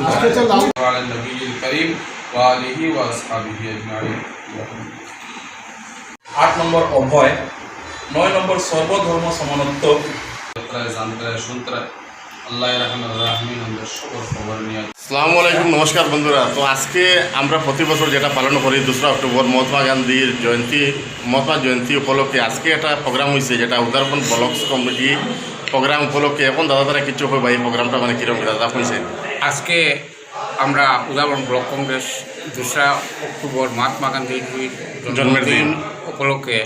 আচ্ছা, আচ্ছা, আট নম্বর অভয় নয় নম্বর সর্বধর্ম সমানত্ব। নমস্কার বন্ধুরা। তো আজকে আমরা প্রতি বছর যেটা পালন করি দোসরা অক্টোবর মহাত্মা গান্ধীর জয়ন্তী মহাত্মা জয়ন্তী উপলক্ষে আজকে একটা প্রোগ্রাম হয়েছে যেটা উদারপন ব্লকস কমিটি প্রোগ্রাম উপলক্ষে এখন দাদা তারা কিছু হবে এই প্রোগ্রামটা মানে কীরকম দাদা হয়েছে আজকে আমরা উদাহরণ ব্লক কংগ্রেস দোসরা অক্টোবর মহাত্মা গান্ধীর জন্মের জন্মদিন দিন। উপলক্ষে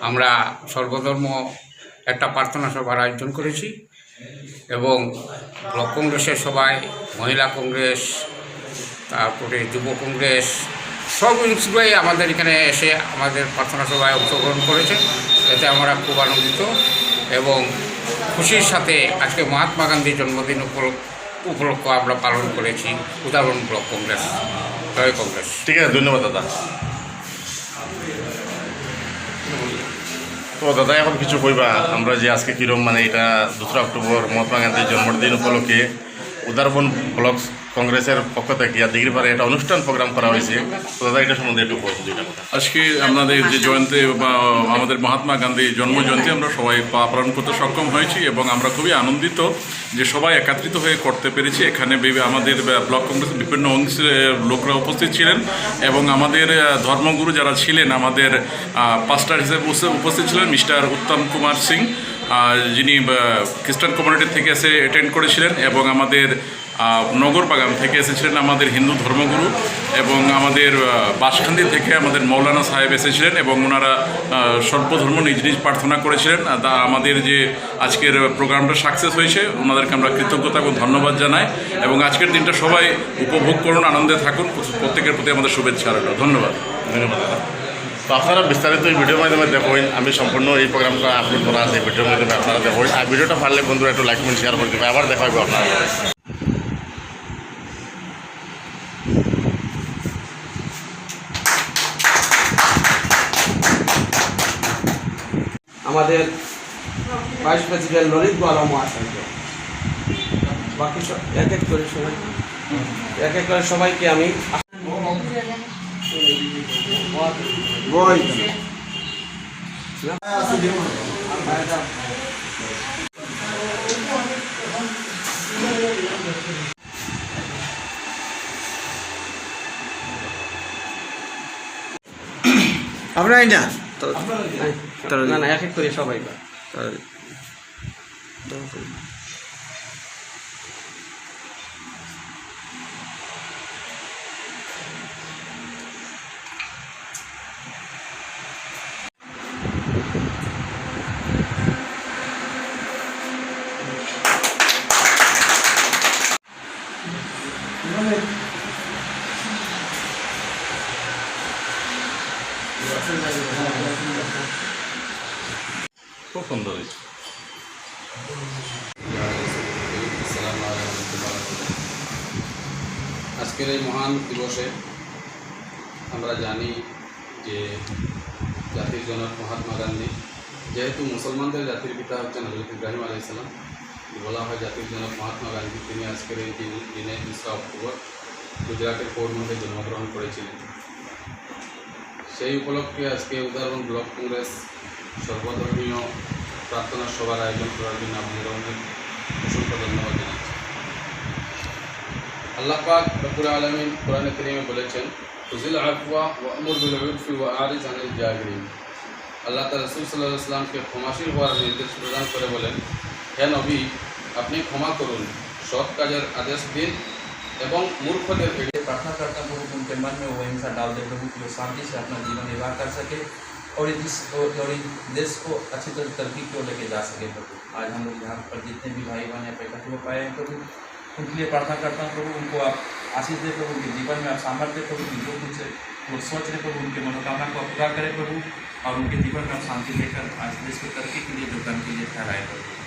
আমরা সর্বধর্ম একটা প্রার্থনা সভার আয়োজন করেছি এবং ব্লক কংগ্রেসের সবাই মহিলা কংগ্রেস তারপরে যুব কংগ্রেস সব সবাই আমাদের এখানে এসে আমাদের প্রার্থনা সভায় অংশগ্রহণ করেছে এতে আমরা খুব আনন্দিত এবং খুশির সাথে আজকে মহাত্মা গান্ধীর জন্মদিন উপলক্ষ আমরা পালন করেছি। উদাহরণ ব্লক কংগ্রেস, জয় কংগ্রেস। ঠিক আছে, ধন্যবাদ দাদা। তো দাদা, এখন কিছু কইবা? আমরা যে আজকে কীরকম মানে এটা, দোসরা অক্টোবর মহাত্মা গান্ধীর জন্মদিন উপলক্ষে উদারবন ব্লক কংগ্রেসের পক্ষ থেকে পারে একটা অনুষ্ঠান প্রোগ্রাম করা হয়েছে। তো দাদা, এটা সম্বন্ধে একটু আজকে আমাদের যে জয়ন্তী বা আমাদের মহাত্মা গান্ধীর জন্ম জয়ন্তী আমরা সবাই পালন করতে সক্ষম হয়েছি এবং আমরা খুবই আনন্দিত যে সবাই একত্রিত হয়ে করতে পেরেছি। এখানে আমাদের ব্লক কংগ্রেসের বিভিন্ন অংশের লোকরা উপস্থিত ছিলেন এবং আমাদের ধর্মগুরু যারা ছিলেন, আমাদের পাস্টার হিসেবে উপস্থিত- ছিলেন মিস্টার উত্তম কুমার সিং। যিনি খ্রিস্টান কমিউনিটি থেকে এসে অ্যাটেন্ড করেছিলেন এবং আমাদের আহ, নগরবাগান থেকে এসেছিলেন আমাদের হিন্দু ধর্মগুরু এবং আমাদের আহ, বাঁশখান্দি থেকে আমাদের মৌলানা সাহেব এসেছিলেন এবং ওনারা সর্বধর্ম নিজ নিজ প্রার্থনা করেছিলেন। তা আমাদের যে আজকের প্রোগ্রামটা সাকসেস হয়েছে ওনাদেরকে আমরা কৃতজ্ঞতা এবং ধন্যবাদ জানাই এবং আজকের দিনটা সবাই উপভোগ করুন আনন্দে থাকুন প্রত্যেকের প্রতি আমাদের শুভেচ্ছা রইল। ধন্যবাদ। ধন্যবাদ দাদা। তো আপনারা বিস্তারিত এই ভিডিওর মাধ্যমে দেখুন আমি সম্পূর্ণ এই প্রোগ্রামটা আপলোড করা আছে ভিডিওর মাধ্যমে আপনারা দেখুন আর ভিডিওটা পারলে বন্ধুরা একটু লাইক শেয়ার করে দেবে আবার দেখা হবে আপনারা আমাদের ভাইস প্রেসিডেন্ট ললিত গোয়ালা মহাশয়কে বাকি সব এক এক করে সবাই এক এক করে সবাইকে আমি না না না এক এক করে সবাই খুব সুন্দর হয়েছে আসসালামু আলাইকুম ওয়া রাহমাতুল্লাহ। আজকের এই মহান দিবসে আমরা জানি যে জাতির জনক মহাত্মা গান্ধী যেহেতু মুসলমানদের জাতির পিতা হচ্ছেন হজরত ইব্রাহিম আলাইসালাম বলা হয় জাতির জনক মহাত্মা গান্ধী তিনি আজকের এই দিন- দিনে বিশরা অক্টোবর গুজরাটের পোরবন্দরে জন্মগ্রহণ করেছিলেন সেই উপলক্ষে আজকে উদাহরণ ব্লক কংগ্রেস সর্বধর্মীয় প্রার্থনা সভার আয়োজন করার জন্য আপনাদের অনেক অসংখ্য ধন্যবাদ জানাচ্ছি। আল্লাহ পাক রব্বুল আলমিন কোরআনে করিমে বলেছেন ফুজিল আফওয়া ওয়া আমর বিল উরফি ওয়া আরিজ আনিল জাহিরিন আল্লাহ তাআলা রাসূল সাল্লাল্লাহু আলাইহি ক্ষমাশীল হওয়ার নির্দেশ প্রদান করে বলেন, হে নবী, আপনি ক্ষমা করুন। সৎ কাজের আদেশ দিন एवं मूर्खों के लिए प्रार्थना करता हूँ कि उनके मन में वो हिंसा डाल देते हूँ कि वो शांति से अपना जीवन निर्वाह कर सके और इस और इस देश को अच्छी तरह तरक्की की ओर लेके जा सके प्रभु आज हम लोग यहाँ पर जितने भी भाई बहन या पर हो पाए हैं प्रभु उनके लिए प्रार्थना करता हूँ प्रभु उनको आप आशीष दे प्रभु उनके जीवन में आप सामर्थ्य प्रभु कि जो कुछ वो सोच रहे प्रभु उनकी मनोकामना को पूरा करें प्रभु और उनके जीवन में आप शांति लेकर आज देश को तरक्की के लिए योगदान के लिए ठहराए प्रभु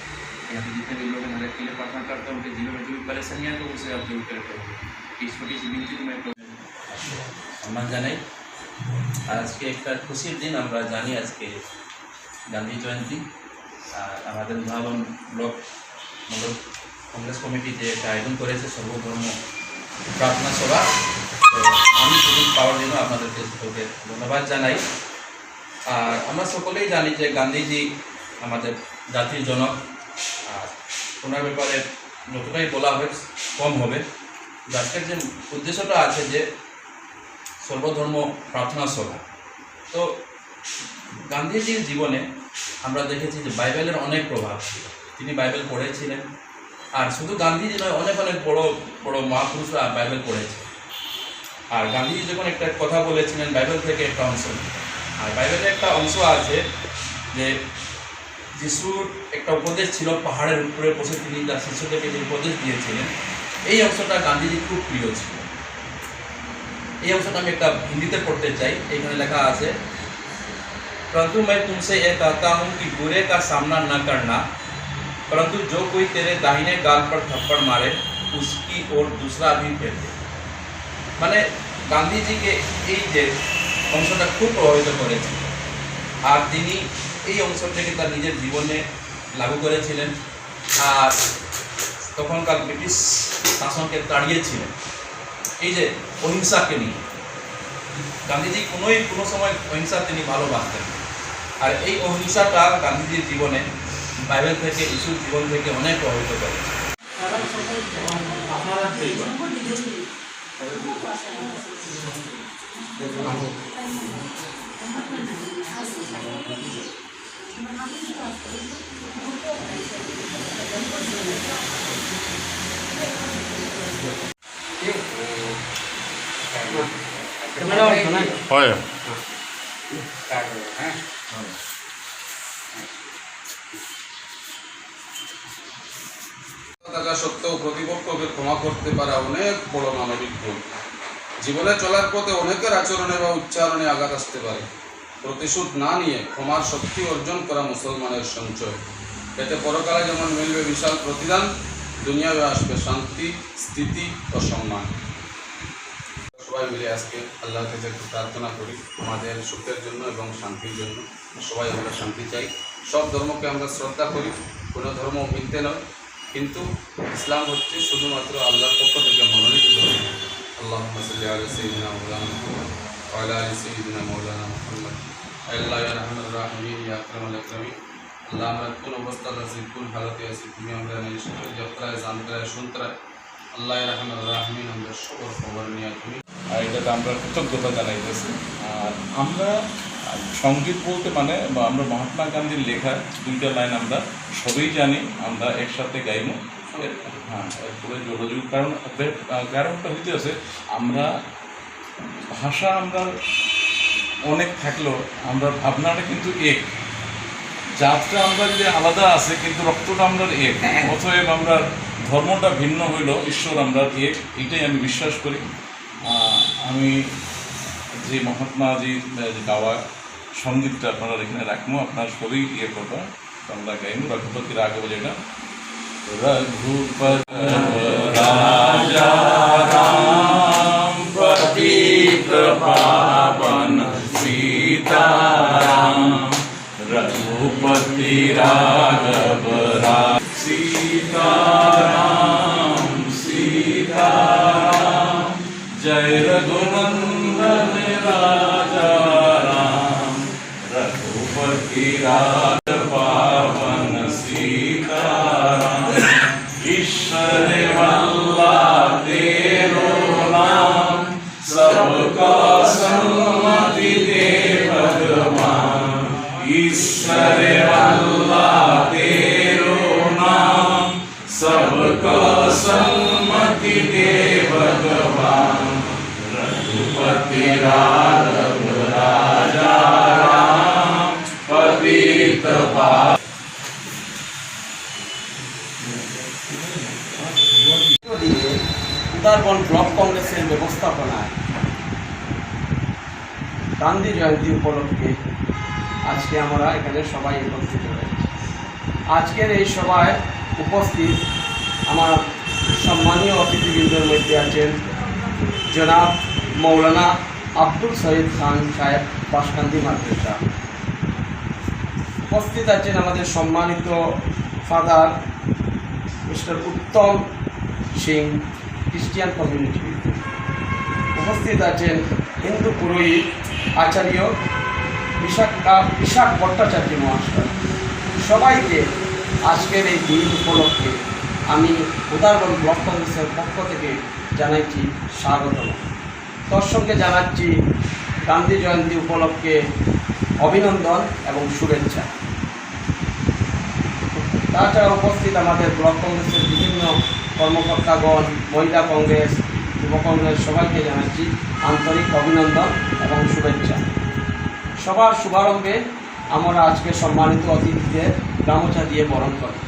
यहाँ पे जितने भी लोग हैं हर एक के लिए प्रार्थना करता हूँ उनके जीवन में जो भी परेशानियाँ हैं तो उसे आप दूर करें प्रभु এই ছোটি সি বিনতি তুমি একটু সম্মান জানাই আর আজকে একটা খুশির দিন আমরা জানি আজকে গান্ধী জয়ন্তী আর আমাদের উদাহরণ ব্লক মন্ডল কংগ্রেস কমিটি যে একটা আয়োজন করেছে সর্বধর্ম প্রার্থনা সভা তো আমি সুযোগ পাওয়ার জন্য আপনাদেরকে সকলকে ধন্যবাদ জানাই আর আমরা সকলেই জানি যে গান্ধীজি আমাদের জাতির জনক আর ওনার ব্যাপারে যতটাই বলা হবে কম হবে। আজকের যে উদ্দেশ্যটা আছে যে সর্বধর্ম প্রার্থনা সভা। তো গান্ধীজির জীবনে আমরা দেখেছি যে বাইবেলের অনেক প্রভাব ছিল। তিনি বাইবেল পড়েছিলেন। আর শুধু গান্ধীজি নয়, অনেক অনেক বড় বড় মহাপুরুষরা বাইবেল পড়েছে। আর গান্ধীজি যখন একটা কথা বলেছিলেন, বাইবেল থেকে একটা অংশ আর বাইবেলের একটা অংশ আছে যে যিশুর একটা উপদেশ ছিল পাহাড়ের উপরে বসে তিনি তার শিষ্যদেরকে যে উপদেশ দিয়েছিলেন এই অংশটা গান্ধীজির খুব প্রিয় ছিল এই অংশটা আমি একটা হিন্দিতে পড়তে চাই এইখানে লেখা আছে परंतु मैं तुमसे यह कहता हूँ कि बुरे का सामना न करना परंतु जो कोई तेरे दाहिने गाल पर थप्पड़ मारे उसकी ओर दूसरा भी फेर दे মানে গান্ধীজিকে এই যে অংশটা খুব প্রভাবিত করেছিল আর তিনি এই অংশটাকে তার নিজের জীবনে লাগু করেছিলেন। আর তখনকার ব্রিটিশ শাসনকে তাড়িয়েছিলেন। এই যে অহিংসাকে নিয়ে। গান্ধীজি কোনোই কোনো সময় অহিংসা তিনি ভালোবাসতেন আর এই অহিংসাটা গান্ধীজির জীবনে বাইবেল থেকে ইস্যুর জীবন থেকে অনেক প্রভাবিত করে। হয় সত্ত্বেও প্রতিপক্ষকে ক্ষমা করতে পারা অনেক বড় মানবিক গুণ জীবনে চলার পথে অনেকের আচরণে বা উচ্চারণে আঘাত আসতে পারে। প্রতিশোধ না নিয়ে ক্ষমার শক্তি অর্জন করা মুসলমানের সঞ্চয়। এতে পরকালে যেমন মিলবে বিশাল প্রতিদান দুনিয়াবে আসবে শান্তি, স্থিতি ও সম্মান। সবাই মিলে আজকে আল্লাহ কাছে একটু প্রার্থনা করি, আমাদের সুখের জন্য এবং শান্তির জন্য। সবাই আমরা শান্তি চাই। সব ধর্মকে আমরা শ্রদ্ধা করি, কোনো ধর্ম মিলতে নয়। কিন্তু ইসলাম হচ্ছে শুধুমাত্র আল্লাহর পক্ষ থেকে মনোনীত ধর্ম। আল্লাহ সাল্লি রাহিমিন ইয়া আকরামাল আকরামিন আল্লাহ আমরা কোন এটাতে আমরা কৃতজ্ঞতা জানাইতেছি। আর আমরা সংগীত বলতে মানে আমরা মহাত্মা গান্ধীর লেখা দুইটা লাইন আমরা সবই জানি, আমরা একসাথে গাইব। হ্যাঁ এরপরে যোগাযোগ কারণ কারণটা হইতে আছে আমরা ভাষা আমরা অনেক থাকলেও আমরা ভাবনাটা কিন্তু এক। জাতটা আমরা যদি আলাদা আছে, কিন্তু রক্তটা আমরা এক। অতএব আমরা ধর্মটা ভিন্ন হইল ঈশ্বর আমরা এক, এটাই আমি বিশ্বাস করি। আমি যে মহাত্মাজির যে গাওয়া সঙ্গীতটা আপনারা এখানে রাখব, আপনার সবই ইয়ে করব আমরা গাইবো রঘুপতি রাঘব যেটা? রঘুপত রাজা राघव राम सीताराम जय रघुनंदन राम रघुपति पावन सीताराम ईश्वर वल्ला तेरो नाम सबका रघुपति राघव राजा राम पतित पा দিনে উদারবন ব্লক কংগ্রেসের ব্যবস্থাপনায় গান্ধী জয়ন্তী উপলক্ষে আজকে আমরা এখানে সবাই একত্রিত হয়েছি আজকের এই সভায় উপস্থিত আমার সম্মানীয় অতিথিবৃন্দের মধ্যে আছেন জনাব মৌলানা আব্দুল সঈদ খান সাহেব বাসকান্দি মাদ্রাসা। উপস্থিত আছেন আমাদের সম্মানিত father mister Uttam Singh Christian community. উপস্থিত আছেন হিন্দু পুরোহিত আচার্য বিশাখা, বিশাখ ভট্টাচার্য মহাশয়। সবাইকে আজকের এই দিন উপলক্ষে আমি উদাহরণ ব্লক কংগ্রেসের পক্ষ থেকে জানাচ্ছি স্বাগতম। সঙ্গে জানাচ্ছি গান্ধী জয়ন্তী উপলক্ষে অভিনন্দন এবং শুভেচ্ছা। তাছাড়া উপস্থিত আমাদের ব্লক কংগ্রেসের বিভিন্ন কর্মকর্তাগণ, মহিলা কংগ্রেস, যুব কংগ্রেস সবাইকে জানাচ্ছি আন্তরিক অভিনন্দন এবং শুভেচ্ছা। সবার শুভারম্ভে আমরা আজকে সম্মানিত অতিথিদের গামোচা দিয়ে বরণ করি।